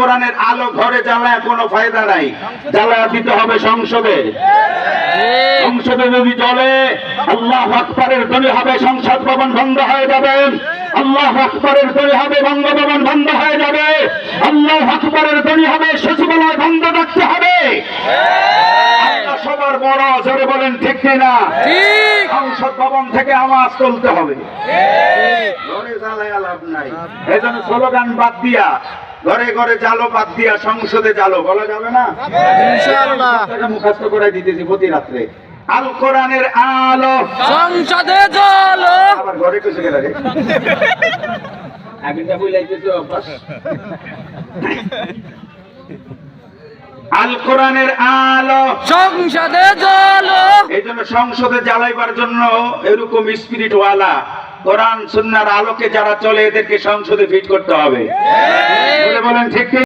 কোরআনের আলো ঘরে জ্বালায় কোনো ফায়দা নাই। জ্বালায় দিতে হবে সংসদে। সংসদে যদি চলে আল্লাহ আকবরের ধ্বনি হবে সংসদ ভবন বন্ধ হয়ে যাবে। আল্লাহ আকবরের ধ্বনি হবে বঙ্গভবন বন্ধ হয়ে যাবে। আল্লাহ আকবরের ধ্বনি হবে সচিবালয় বন্ধ রাখতে হবে। সবার বড় জোরে বলেন ঠিক কিনা সংসদ ভবন থেকে আওয়াজ তুলতে হবে। ঘরে জ্বালায়া লাভ নাই। এই জন্য স্লোগান বাদ দিয়া ঘরে ঘরে জালো বাদ দিয়া সংসদে জালো বলা যাবে না? মুখস্থ করে দিতেছি প্রতি রাত্রে। আল কোরআনের আলো। সংসদে আবার ঘরে কিছু গেল রে আগেটা বইলাইতেছ বাস আল কোরআনের আলো। সংসদে চলো এই জন্য সংসদে জ্বালাইবার জন্য এরকম স্পিরিট ওয়ালা। কোরআন সুন্নার আলোকে যারা চলে এদেরকে সংসদে ফিট করতে হবে বলেন ঠিক?